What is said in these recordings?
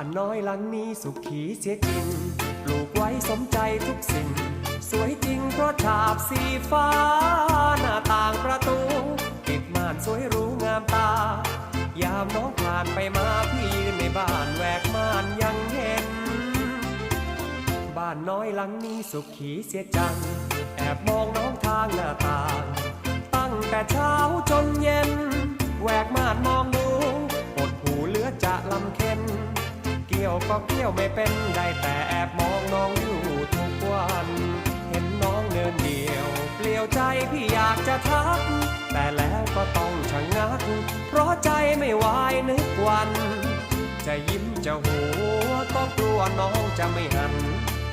บ้านน้อยหลังนี้สุขีเสียจริง ปลูกไว้สมใจทุกสิ่ง สวยจริงเพราะฉาบสีฟ้า หน้าต่างประตู ติดม่านสวยรู้งามตา ยามน้องผ่านไปมาพี่ยืนในบ้านแหวกม่านยังเห็น บ้านน้อยหลังนี้สุขีเสียจัง แอบมองน้องทางหน้าต่าง ตั้งแต่เช้าจนเย็น แหวกม่านมองดูปวดหูเลือจะลำเค็น ยวก็เกี่ยวไม่เป็นได้แต่แอบมองน้องอยู่ทุกวัน เห็นน้องเดินเดียวเปลี่ยวใจพี่อยากจะทัก แต่แล้วก็ต้องชะงัก เพราะใจไม่ไหวนึกวัน จะยิ้มจะหัวก็กลัวน้องจะไม่หัน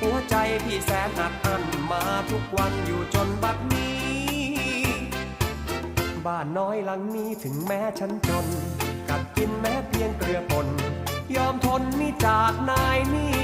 หัวใจพี่แสนอัดอั้นมาทุกวันอยู่จนบัดนี้ บ้านน้อยหลังนี้ถึงแม้ฉันจน กัดกินแม้เพียงเกลือป่น ยอมทนนี่จากนายนี่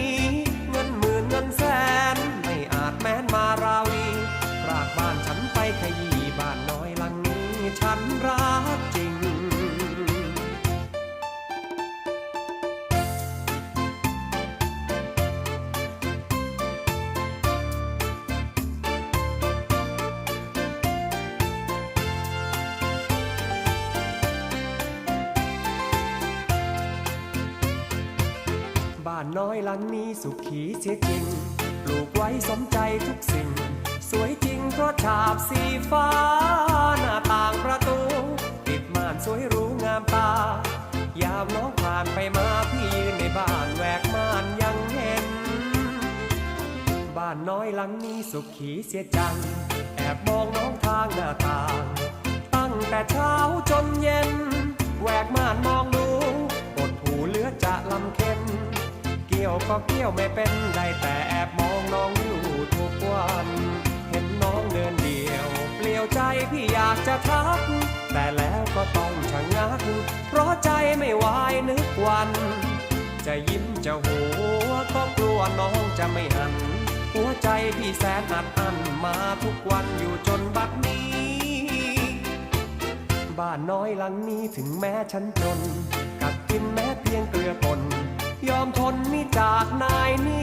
บ้านน้อยหลังนี้สุขีเสียจริง ปลูกไว้สมใจทุกสิ่ง สวยจริงเพราะฉาบสีฟ้า หน้าต่างประตู ติดม่านสวยรู้งามตา ยามน้องผ่านไปมาพี่ยืนในบ้านแหวกม่านยังเห็น บ้านน้อยหลังนี้สุขีเสียจัง แอบมองน้องทางหน้าต่าง ตั้งแต่เช้าจนเย็น แหวกม่านมองดูปวดหูเลือจะลำเค นเกี่ยวก็เกี่ยวไม่เป็นได้แต่แอบมองน้องอยู่ทุกวัน เห็นน้องเดินเดียวเปลี่ยวใจพี่อยากจะทัก แต่แล้วก็ต้องชะงัก เพราะใจไม่ไหวนึกวัน จะยิ้มจะหัวก็กลัวน้องจะไม่หัน หัวใจพี่แสนอัดอั้นมาทุกวันอยู่จนบัดนี้ บ้านน้อยหลังนี้ถึงแม้ฉันจน กัดกินแม้เพียงเกลือป นมิจากนายนี้